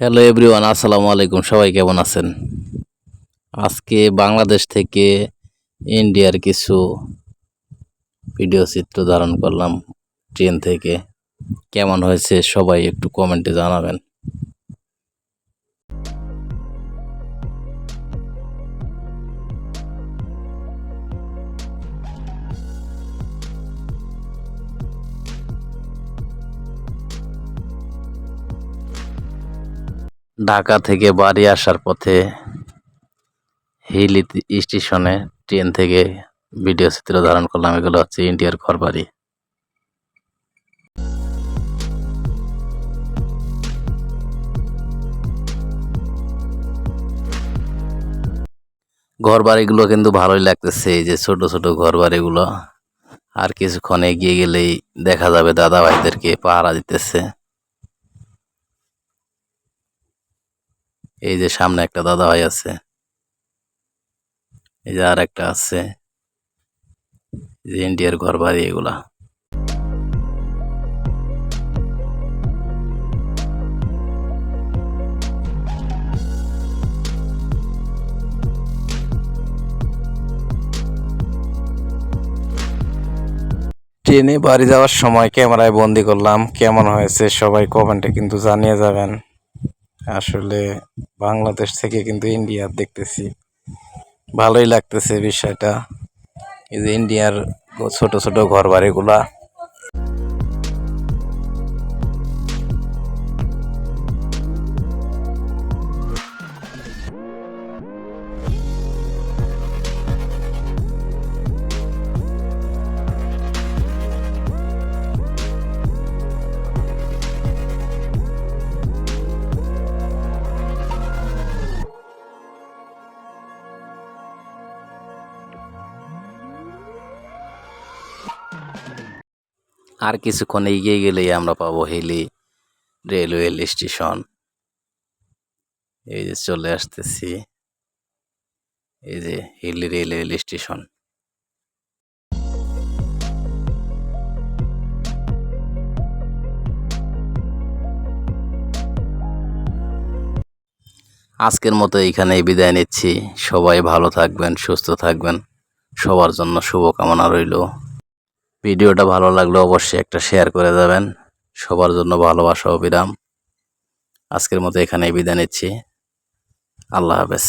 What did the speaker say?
Hello everyone আসসালামু আলাইকুম। সবাই কেমন আছেন? আজকে বাংলাদেশ থেকে ইন্ডিয়ার কিছু ভিডিও চিত্র ধারণ করলাম। ট্রেন থেকে। কেমন হয়েছে সবাই একটু কমেন্টে জানাবেন। ঢাকা থেকে বাড়ি আসার পথে হিলি স্টেশনে ট্রেন থেকে ভিডিও চিত্র ধারণ করলাম। এগুলো হচ্ছে ইন্ডিয়ার ঘরবাড়ি। ঘর বাড়িগুলো কিন্তু ভালোই লাগতেছে, এই যে ছোট ছোট ঘর বাড়িগুলো আর কিছুক্ষণ এগিয়ে গেলেই দেখা যাবে দাদা ভাইদেরকে পাহারা দিতেছে। এই যে সামনে একটা দাদা ভাই আছে। এই যে আর একটা আছে। ইন্ডিয়ার ঘর বাড়ি এগুলা। ট্রেনে বাড়ি যাওয়ার সময় ক্যামেরায় বন্দি করলাম। কেমন হয়েছে সবাই কমেন্টে কিন্তু জানিয়ে যাবেন। আসলে বাংলাদেশ থেকে কিন্তু ইন্ডিয়ার দেখতেছি। ভালোই লাগতেছে বিষয়টা। এই যে ইন্ডিয়ার ছোট ছোট ঘর বাড়িগুলা আর কিছুক্ষণ এগিয়ে গেলেই আমরা পাবো হিলি, রেলওয়ে, স্টেশন। এই যে চলে আসতেছি। এই যে হিলি, রেলওয়ে, স্টেশন। আজকের মতো এইখানেই বিদায় নিচ্ছি। সবাই ভালো থাকবেন, সুস্থ থাকবেন। সবার জন্য শুভকামনা রইল। ভিডিওটা ভালো লাগলে অবশ্যই একটা শেয়ার করে দেবেন। সবার জন্য ভালোবাসা অবিরাম বিরাম। আজকের মতো এখানেই বিদায় নিচ্ছি। আল্লাহ হাফেজ।